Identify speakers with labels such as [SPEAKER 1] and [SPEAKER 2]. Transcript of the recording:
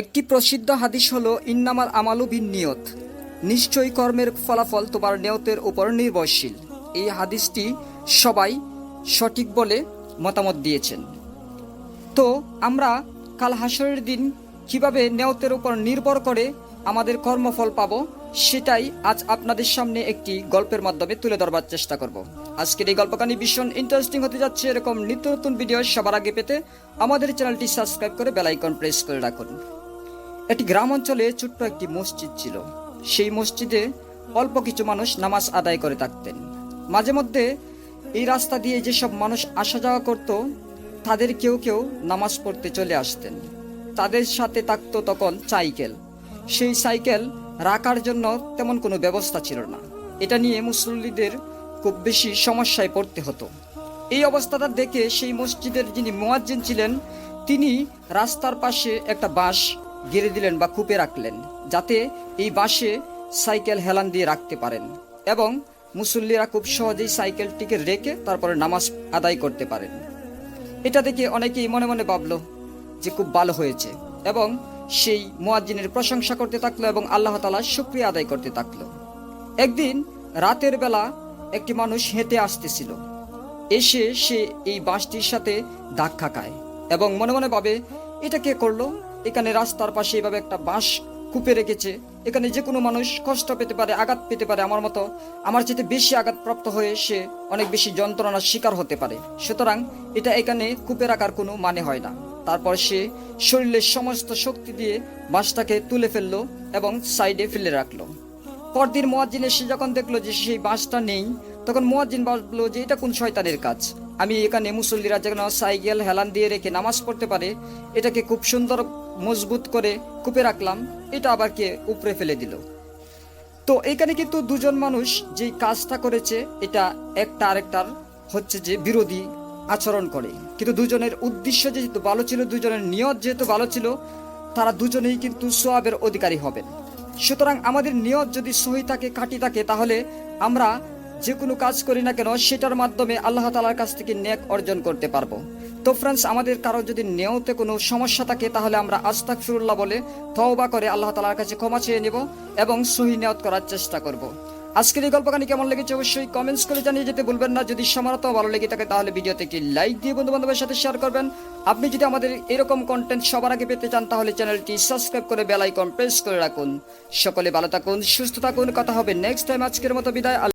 [SPEAKER 1] একটি প্রসিদ্ধ হাদিস হলো, ইন্নামাল আমালু বিন নিয়ত নিশ্চয়ই কর্মের ফলাফল তোমার নিয়তের উপর নির্ভরশীল। এই হাদিসটি সবাই সঠিক বলে মতামত দিয়েছেন। তো আমরা কাল হাসরের দিন কীভাবে নেওতের উপর নির্ভর করে আমাদের কর্মফল পাবো, সেটাই আজ আপনাদের সামনে একটি গল্পের মাধ্যমে তুলে ধরবার চেষ্টা করব। আজকের এই গল্পকানি ভীষণ ইন্টারেস্টিং হতে যাচ্ছে, এরকম নিত্য নতুন ভিডিও সবার আগে পেতে আমাদের চ্যানেলটি সাবস্ক্রাইব করে বেলাইকন প্রেস করে রাখুন। একটি গ্রাম অঞ্চলে ছোট্ট একটি মসজিদ ছিল। সেই মসজিদে অল্প কিছু মানুষ নামাজ আদায় করে থাকতেন। মাঝে মধ্যে এই রাস্তা দিয়ে যেসব মানুষ আসা যাওয়া করত, তাদের কেউ কেউ নামাজ পড়তে চলে আসতেন। তাদের সাথে থাকতো তখন সাইকেল। সেই সাইকেল রাখার জন্য তেমন কোনো ব্যবস্থা ছিল না। এটা নিয়ে মুসল্লিদের খুব বেশি সমস্যায় পড়তে হতো। এই অবস্থাটা দেখে সেই মসজিদের যিনি মোয়াজ্জিন ছিলেন, তিনি রাস্তার পাশে একটা বাঁশ গেড়ে দিলেন বা কূপে রাখলেন, যাতে এই বাসে সাইকেল হেলান দিয়ে রাখতে পারেন এবং মুসল্লিরা খুব সহজেই সাইকেলটিকে রেখে তারপরে নামাজ আদায় করতে পারেন। এটা দেখে অনেকেই মনে মনে ভাবলো যে খুব ভালো হয়েছে এবং সেই মোয়াজ্জিনের প্রশংসা করতে থাকল এবং আল্লাহ তালা শুক্রিয়া আদায় করতে থাকল। একদিন রাতের বেলা একটি মানুষ হেঁটে আসতেছিল। এসে সে এই বাঁশটির সাথে ধাক্কা খায় এবং মনে মনে ভাবে, এটা কে করল? এখানে রাস্তার পাশে এভাবে একটা বাঁশ কুপে রেখেছে। এখানে যে কোনো মানুষ কষ্ট পেতে পারে, আঘাত পেতে পারে, আমার মতো আমার চেয়ে বেশি আঘাতপ্রাপ্ত হয়ে সে অনেক বেশি যন্ত্রণার শিকার হতে পারে। সুতরাং এটা এখানে কূপে রাখার কোনো মানে হয় না। তারপর সে শরীরের সমস্ত শক্তি দিয়ে বাঁশটাকে তুলে ফেলল এবং সাইডে ফেলে রাখল। পরদিন মোয়াজ্জিন এসে যখন দেখল যে সেই বাঁশটা নেই, তখন মোয়াজ্জিন ভাবলো যে এটা কোন শয়তানের কাজ। আমি এখানে মুসল্লিরা যেন সাইকেল, হেলান দিয়ে রেখে নামাজ পড়তে পারে, এটাকে খুব সুন্দর, মজবুত করে কূপে রাখলাম, এটা আবার কে উপরে ফেলে দিল। তো এখানে কিন্তু দুজন মানুষ যেই কাজটা করেছে, এটা একটা আরেকটার হচ্ছে যে বিরোধী আচরণ করে। কিন্তু দুজনের উদ্দেশ্য যেহেতু ভালো ছিল, দুজনের নিয়ত যেহেতু ভালো ছিল, তারা দুজনেই কিন্তু সোয়াবের অধিকারী হবেন। সুতরাং আমাদের নিয়ত যদি সহি থাকে কাটি থাকে, তাহলে আমরা যে কোনো কাজ করি না কেন, সেটার মাধ্যমে আল্লাহ তালার কাছ থেকে নেক অর্জন করতে পারব। তো ফ্রেন্ডস আমাদের কারও যদি নিয়তে কোনো সমস্যা থাকে, তাহলে আমরা আস্তাক ফিরুল্লাহ বলে তওবা করে আল্লাহ তালার কাছে ক্ষমা চেয়ে নেব এবং সহি নেওয়াত করার চেষ্টা করব। আজকের এই গল্পখানি কেমন লেগেছে অবশ্যই কমেন্টস করে জানিয়ে যেতে ভুলবেন না। যদি সামারত ভালো লেগে থাকে, তাহলে ভিডিওতে একটি লাইক দিয়ে বন্ধু বান্ধবের সাথে শেয়ার করবেন। আপনি যদি আমাদের এরকম কন্টেন্ট সবার আগে পেতে চান, তাহলে চ্যানেলটি সাবস্ক্রাইব করে বেল আইকন প্রেস করে রাখুন। সকলে ভালো থাকুন, সুস্থ থাকুন। কথা হবে নেক্সট টাইম আজকের মতো বিদায়।